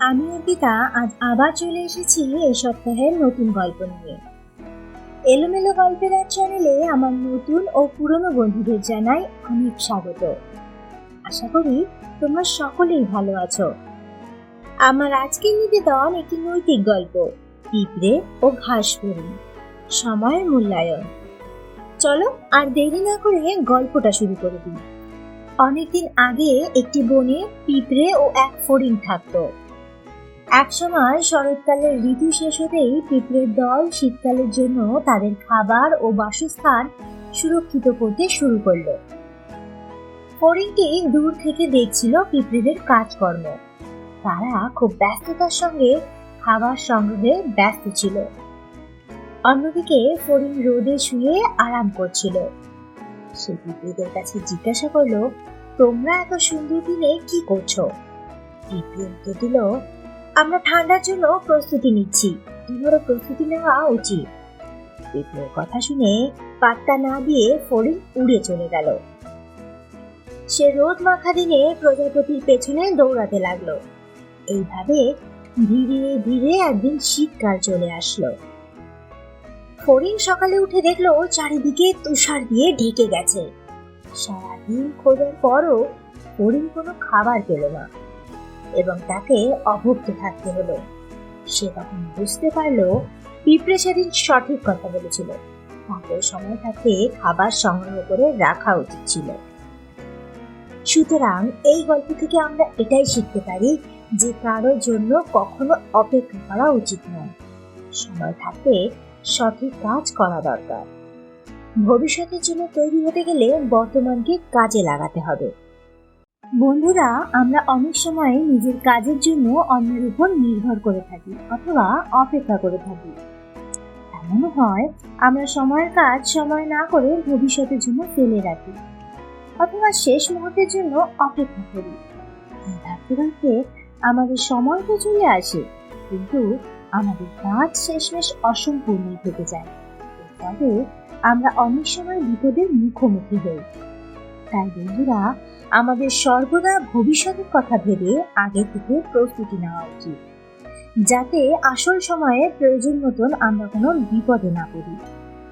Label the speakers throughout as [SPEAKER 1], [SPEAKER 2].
[SPEAKER 1] আমি অর্পিতা আজ আবার চলে এসেছি এই সপ্তাহের নতুন গল্প নিয়ে। এলোমেলো গল্পের এক চ্যানেলে আমার নতুন ও পুরনো বন্ধুদের জানাই অনেক স্বাগত। আশা করি তোমরা সকলেই ভালো আছো। আমার আজকের নিবেদন একটি নৈতিক গল্প, পিঁপড়ে ও ঘাস সময়ের মূল্যায়ন। চলো আর দেরি না করে গল্পটা শুরু করে দিই। অনেকদিন আগে একটি বনে পিঁপড়ে ও এক ফড়িং থাকতো। একসময় শরৎকালের ঋতু শেষ হতেই পিঁপড়ের দল শীতকালের জন্য তাদের খাবার ও বাসস্থান সুরক্ষিত করতে শুরু করল। ফড়িংটি দূর থেকে দেখছিল পিঁপড়েদের কাজকর্ম। তারা খুব ব্যস্ততার সঙ্গে খাবার সংগ্রহে ব্যস্ত ছিল। অন্যদিকে ফড়িং রোদে শুয়ে আরাম করছিল। সে পিঁপড়েদের কাছে জিজ্ঞাসা করল, তোমরা এত সুন্দর দিনে কি করছ? পিঁপড়ে উত্তর দিল আমরা ঠান্ডার জন্য প্রস্তুতি নিচ্ছি। তোমারও প্রস্তুতি নেওয়া উচিত। পিঁপড়ের কথা শুনে পাত্তা না দিয়ে ফড়িং উড়ে চলে গেল। সে রোদ মাখা দিনে প্রজাপতির পেছনে দৌড়াতে লাগল। এইভাবে ধীরে ধীরে একদিন শীতকাল চলে আসলো। ফড়িং সকালে উঠে দেখল চারিদিকে তুষার দিয়ে ঢেকে গেছে। সারাদিন খোঁজার পরও ফড়িং কোনো খাবার পেল না। এবং তাকে অভুক্ত থাকতে হলো। সে তখন বুঝতে পারল, পিঁপড়ে সেদিন সঠিক কথা বলেছিল। তাকে সময় থাকতে খাবার সংগ্রহ করে রাখা উচিত ছিল। সুতরাং এই গল্প থেকে আমরা এটাই শিখতে পারি যে কারোর জন্য কখনো অপেক্ষা করা উচিত নয়। সময় থাকতে সঠিক কাজ করা দরকার। ভবিষ্যতের জন্য তৈরি হতে গেলে বর্তমানকে কাজে লাগাতে হবে। বন্ধুরা, আমরা অনেক সময় নিজের কাজের জন্য অন্যের উপর নির্ভর করে থাকি অথবা অপেক্ষা করে থাকি। এমন হয়, আমরা সময়ের কাজ সময় না করে ভবিষ্যতের জন্য ফেলে রাখি অথবা শেষ মুহূর্তের জন্য অপেক্ষা করি। ভাবতে ভাবতে আমাদের সময় তো চলে আসে, কিন্তু আমাদের কাজ শেষমেশ অসম্পূর্ণই থেকে যায়। তবে আমরা অনেক সময় বিপদের মুখোমুখি হই। তাই বন্ধুরা আমাদের সর্বদা ভবিষ্যতের কথা ভেবে আগে থেকে প্রস্তুতি নেওয়া উচিত। যাতে আসল সময়ে প্রয়োজন মতন আমরা কোনো বিপদে না পড়ি।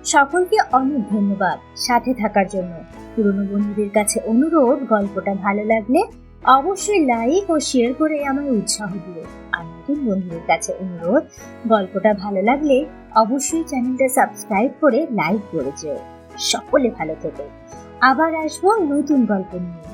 [SPEAKER 1] সকলকে অনেক ধন্যবাদ সাথে থাকার জন্য। পুরনো বন্ধুদের কাছে অনুরোধ, গল্পটা ভালো লাগলে অবশ্যই লাইক ও শেয়ার করে আমায় উৎসাহ দিও। আর নতুন বন্ধুদের কাছে অনুরোধ, গল্পটা ভালো লাগলে অবশ্যই চ্যানেলটা সাবস্ক্রাইব করে লাইক করে যেও। সকলে ভালো থেকো। আবার আসব নতুন গল্প নিয়ে।